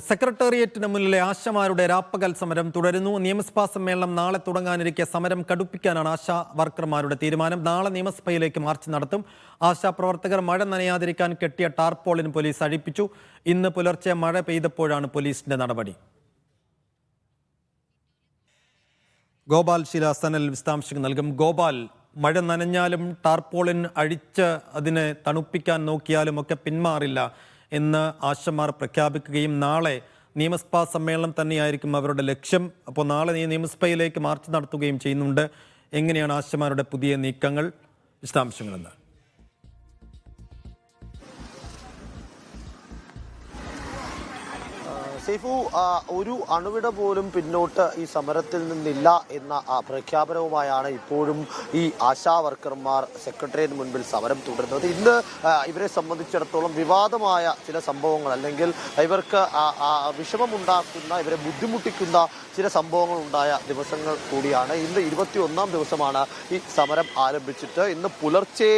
സെക്രട്ടേറിയറ്റിന് മുന്നിലെ ആശമാരുടെ രാപ്പകൽ സമരം തുടരുന്നു. നിയമസഭാ സമ്മേളനം നാളെ തുടങ്ങാനിരിക്കെ സമരം കടുപ്പിക്കാനാണ് ആശാ വർക്കർമാരുടെ തീരുമാനം. നാളെ നിയമസഭയിലേക്ക് മാർച്ച് നടത്തും. ആശാ പ്രവർത്തകർ മഴ നനയാതിരിക്കാൻ കെട്ടിയ ടാർപോളിന് പോലീസ് അഴിപ്പിച്ചു. ഇന്ന് പുലർച്ചെ മഴ പെയ്തപ്പോഴാണ് പോലീസിന്റെ നടപടി. ഗോപാൽ ശില സനൽ വിശദാംശങ്ങൾ നൽകും. ഗോപാൽ മഴ നനഞ്ഞാലും ടാർപോളിൻ അഴിച്ച് അതിനെ തണുപ്പിക്കാൻ നോക്കിയാലും ഒക്കെ പിന്മാറില്ല. എന്ന് ആശമാർ പ്രഖ്യാപിക്കുകയും നാളെ നിയമസഭാ സമ്മേളനം തന്നെയായിരിക്കും അവരുടെ ലക്ഷ്യം. അപ്പോൾ നാളെ ഈ നിയമസഭയിലേക്ക് മാർച്ച് നടത്തുകയും ചെയ്യുന്നുണ്ട്. എങ്ങനെയാണ് ആശമാരുടെ പുതിയ നീക്കങ്ങൾ? വിശദാംശങ്ങൾ സൈഫു ഒരു അണുവിട പോലും പിന്നോട്ട് ഈ സമരത്തിൽ നിന്നില്ല എന്ന പ്രഖ്യാപനവുമായാണ് ഇപ്പോഴും ഈ ആശാ വർക്കർമാർ സെക്രട്ടേറിയറ്റിന് മുൻപിൽ സമരം തുടരുന്നത്. ഇന്ന് ഇവരെ സംബന്ധിച്ചിടത്തോളം വിവാദമായ ചില സംഭവങ്ങൾ അല്ലെങ്കിൽ ഇവർക്ക് വിഷമമുണ്ടാക്കുന്ന ഇവരെ ബുദ്ധിമുട്ടിക്കുന്ന ചില സംഭവങ്ങൾ ഉണ്ടായ ദിവസങ്ങൾ കൂടിയാണ്. ഇന്ന് ഇരുപത്തി ഒന്നാം ദിവസമാണ് ഈ സമരം ആരംഭിച്ചിട്ട്. ഇന്ന് പുലർച്ചെ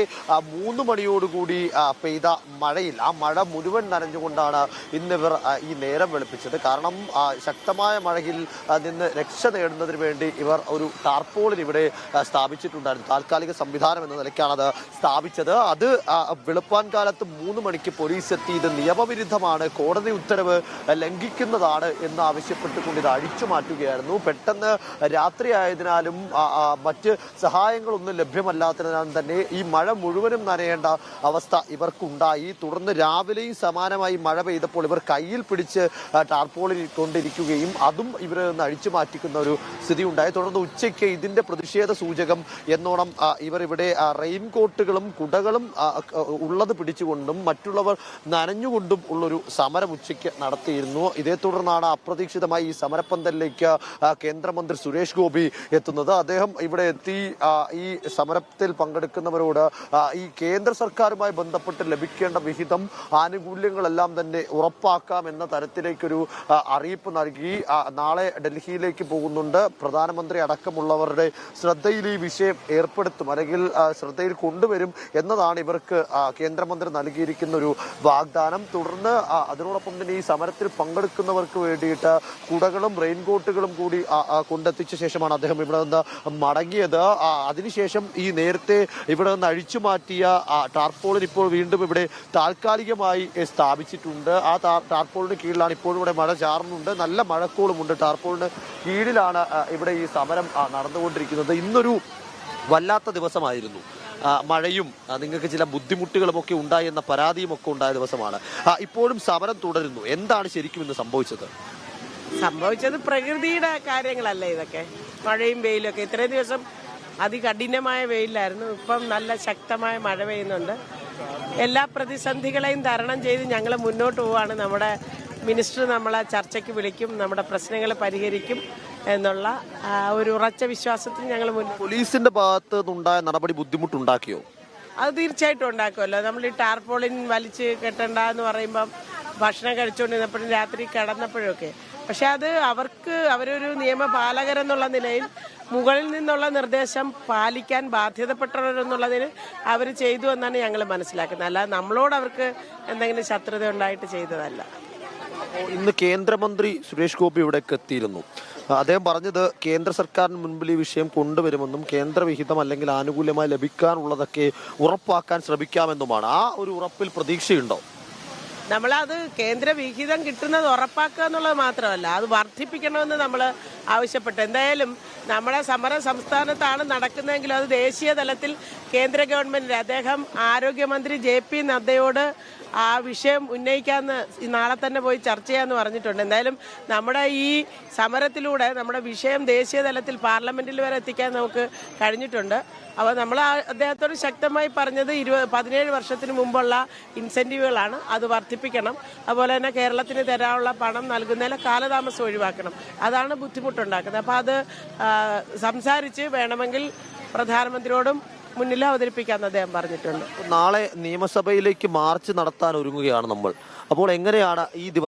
മൂന്ന് മണിയോടുകൂടി പെയ്ത മഴയിൽ ആ മഴ മുഴുവൻ നനഞ്ഞുകൊണ്ടാണ് ഇന്നിവർ ഈ നേരം വെളുപ്പിച്ചത്. കാരണം ശക്തമായ മഴയിൽ നിന്ന് രക്ഷ നേടുന്നതിന് വേണ്ടി ഇവർ ഒരു ടാർപോളിൻ ഇവിടെ സ്ഥാപിച്ചിട്ടുണ്ടായിരുന്നു. താൽക്കാലിക സംവിധാനം എന്ന നിലയ്ക്കാണ് അത് സ്ഥാപിച്ചത്. അത് വെളുപ്പാൻ കാലത്ത് മൂന്ന് മണിക്ക് പോലീസ് എത്തി ഇത് നിയമവിരുദ്ധമാണ്. കോടതി ഉത്തരവ് ലംഘിക്കുന്നതാണ് എന്ന് ആവശ്യപ്പെട്ടുകൊണ്ട് ഇത് അഴിച്ചു മാറ്റുകയായിരുന്നു. പെട്ടെന്ന് രാത്രി ആയതിനാലും ആ, ആ, മറ്റ് സഹായങ്ങളൊന്നും ലഭ്യമല്ലാത്തതിനാലും തന്നെ ഈ മഴ മുഴുവനും നനയേണ്ട അവസ്ഥ ഇവർക്കുണ്ടായി. തുടർന്ന് രാവിലെയും സമാനമായി മഴ പെയ്തപ്പോൾ ഇവർ കയ്യിൽ പിടിച്ച് ടാർപോളിൽ കൊണ്ടിരിക്കുകയും അതും ഇവരെ നിന്ന് അഴിച്ചു മാറ്റിക്കുന്ന ഒരു സ്ഥിതി ഉണ്ടായി തുടർന്ന് ഉച്ചയ്ക്ക് ഇതിന്റെ പ്രതിഷേധ സൂചകം എന്നോണം ഇവർ ഇവിടെ റെയിൻ കോട്ടുകളും കുടകളും ഉള്ളത് പിടിച്ചുകൊണ്ടും മറ്റുള്ളവർ നനഞ്ഞുകൊണ്ടും ഉള്ളൊരു സമരം ഉച്ചയ്ക്ക് നടത്തിയിരുന്നു. ഇതേ തുടർന്നാണ് അപ്രതീക്ഷിതമായി ഈ സമരപ്പന്തലിലേക്ക് കേന്ദ്രമന്ത്രി സുരേഷ് ഗോപി എത്തുന്നത്. അദ്ദേഹം ഇവിടെ എത്തി ഈ സമരത്തിൽ പങ്കെടുക്കുന്നവരോട് ഈ കേന്ദ്ര സർക്കാരുമായി ബന്ധപ്പെട്ട് ലഭിക്കേണ്ട വിഹിതം ആനുകൂല്യങ്ങളെല്ലാം തന്നെ ഉറപ്പാക്കാം എന്ന തരത്തിലേക്കൊരു ആ, അറിയിപ്പ് നൽകി. നാളെ ഡൽഹിയിലേക്ക് പോകുന്നുണ്ട്. പ്രധാനമന്ത്രി അടക്കമുള്ളവരുടെ ശ്രദ്ധയിൽ ഈ വിഷയം ഏർപ്പെടുത്തും അല്ലെങ്കിൽ ശ്രദ്ധയിൽ കൊണ്ടുവരും എന്നതാണ് ഇവർക്ക് കേന്ദ്രമന്ത്രി നൽകിയിരിക്കുന്ന ഒരു വാഗ്ദാനം. തുടർന്ന് അതിനോടൊപ്പം തന്നെ ഈ സമരത്തിൽ പങ്കെടുക്കുന്നവർക്ക് വേണ്ടിയിട്ട് കുടകളും റെയിൻകോട്ടുകളും കൂടി കൊണ്ടെത്തിച്ച ശേഷമാണ് അദ്ദേഹം ഇവിടെ നിന്ന് മടങ്ങിയത്. അതിനുശേഷം ഈ നേരത്തെ ഇവിടെ നിന്ന് അഴിച്ചു മാറ്റിയ ടാർപോളിൻ ഇപ്പോൾ വീണ്ടും ഇവിടെ താൽക്കാലികമായി സ്ഥാപിച്ചിട്ടുണ്ട്. ആ ടാർപോളിന് കീഴിലാണ് ഇപ്പോഴും ഇവിടെ മഴ ചാർന്നുണ്ട് നല്ല മഴക്കോളുമുണ്ട് ടാർപോളിന് കീഴിലാണ് ഇവിടെ ഈ സമരം നടന്നുകൊണ്ടിരിക്കുന്നത്. ഇന്നൊരു വല്ലാത്ത ദിവസമായിരുന്നു. മഴയും നിങ്ങൾക്ക് ചില ബുദ്ധിമുട്ടുകളും ഒക്കെ ഉണ്ടായി എന്ന പരാതിയും ഒക്കെ ഉണ്ടായ ദിവസമാണ്. ഇപ്പോഴും സമരം തുടരുന്നു. എന്താണ് ശരിക്കും ഇന്ന് സംഭവിച്ചത്? സംഭവിച്ചത് പ്രകൃതിയുടെ കാര്യങ്ങളല്ലേ ഇതൊക്കെ. മഴയും വെയിലും ഒക്കെ. ഇത്രയും ദിവസം അതികഠിനമായ വെയിലായിരുന്നു ഇപ്പം നല്ല ശക്തമായ മഴ പെയ്യുന്നുണ്ട്. എല്ലാ പ്രതിസന്ധികളെയും തരണം ചെയ്ത് ഞങ്ങൾ മുന്നോട്ട് പോവാണ് നമ്മുടെ മിനിസ്റ്റർ നമ്മളെ ചർച്ചയ്ക്ക് വിളിക്കും നമ്മുടെ പ്രശ്നങ്ങൾ പരിഹരിക്കും എന്നുള്ള ഒരു ഉറച്ച വിശ്വാസത്തിൽ ഞങ്ങൾ മുന്നിൽ പോലീസിന്റെ ഭാഗത്ത് നിന്നുണ്ടായ നടപടി ബുദ്ധിമുട്ടുണ്ടാക്കിയോ? അത് തീർച്ചയായിട്ടും ഉണ്ടാക്കുമല്ലോ. നമ്മൾ ഈ ടാർപോളിൻ വലിച്ച് കെട്ടണ്ട എന്ന് പറയുമ്പം ഭക്ഷണം കഴിച്ചുകൊണ്ടിരുന്നപ്പോഴും രാത്രി കിടന്നപ്പോഴൊക്കെ. പക്ഷെ അത് അവർക്ക് അവരൊരു നിയമപാലകരെന്നുള്ള നിലയിൽ മുകളിൽ നിന്നുള്ള നിർദ്ദേശം പാലിക്കാൻ ബാധ്യതപ്പെട്ടവരെന്നുള്ളതിന് അവർ ചെയ്തു എന്നാണ് ഞങ്ങൾ മനസ്സിലാക്കുന്നത്. അല്ലാതെ നമ്മളോട് അവർക്ക് എന്തെങ്കിലും ശത്രുത ഉണ്ടായിട്ട് ചെയ്തതല്ല. ഇന്ന് കേന്ദ്രമന്ത്രി സുരേഷ് ഗോപി ഇവിടേക്ക് എത്തിയിരുന്നു. അദ്ദേഹം പറഞ്ഞത് കേന്ദ്ര സർക്കാരിന് മുൻപിൽ ഈ വിഷയം കൊണ്ടുവരുമെന്നും കേന്ദ്രവിഹിതം അല്ലെങ്കിൽ ആനുകൂല്യമായി ലഭിക്കാനുള്ളതൊക്കെ ഉറപ്പാക്കാൻ ശ്രമിക്കാമെന്നുമാണ്. ആ ഒരു ഉറപ്പിൽ പ്രതീക്ഷയുണ്ടോ? നമ്മളത് കേന്ദ്ര വിഹിതം കിട്ടുന്നത് ഉറപ്പാക്കുക എന്നുള്ളത് മാത്രമല്ല അത് വർദ്ധിപ്പിക്കണമെന്ന് നമ്മൾ ആവശ്യപ്പെട്ടു. എന്തായാലും നമ്മുടെ സമരം സംസ്ഥാനത്താണ് നടക്കുന്നതെങ്കിലും അത് ദേശീയ തലത്തിൽ കേന്ദ്ര ഗവൺമെന്റിന് അദ്ദേഹം ആരോഗ്യമന്ത്രി ജെ പി നദ്ദയോട് ആ വിഷയം ഉന്നയിക്കാമെന്ന് നാളെ തന്നെ പോയി ചർച്ച ചെയ്യാമെന്ന് പറഞ്ഞിട്ടുണ്ട്. എന്തായാലും നമ്മുടെ ഈ സമരത്തിലൂടെ നമ്മുടെ വിഷയം ദേശീയ തലത്തിൽ പാർലമെന്റിൽ വരെ എത്തിക്കാൻ നമുക്ക് കഴിഞ്ഞിട്ടുണ്ട്. അപ്പോൾ നമ്മൾ അദ്ദേഹത്തോട് ശക്തമായി പറഞ്ഞത് ഇരുപത് പതിനേഴ് വർഷത്തിന് മുമ്പുള്ള ഇൻസെന്റീവുകളാണ് അത് വർദ്ധിപ്പിക്കണം. അതുപോലെ തന്നെ കേരളത്തിന് തരാനുള്ള പണം നൽകുന്നതിലെ കാലതാമസം ഒഴിവാക്കണം. അതാണ് ബുദ്ധിമുട്ടുണ്ടാക്കുന്നത്. അപ്പോൾ അത് സംസാരിച്ച് വേണമെങ്കിൽ പ്രധാനമന്ത്രിയോടും മുന്നിൽ അവതരിപ്പിക്കാമെന്ന് അദ്ദേഹം പറഞ്ഞിട്ടുണ്ട്. നാളെ നിയമസഭയിലേക്ക് മാർച്ച് നടത്താൻ ഒരുങ്ങുകയാണ് നമ്മൾ. അപ്പോൾ എങ്ങനെയാണ് ഈ ദിവസം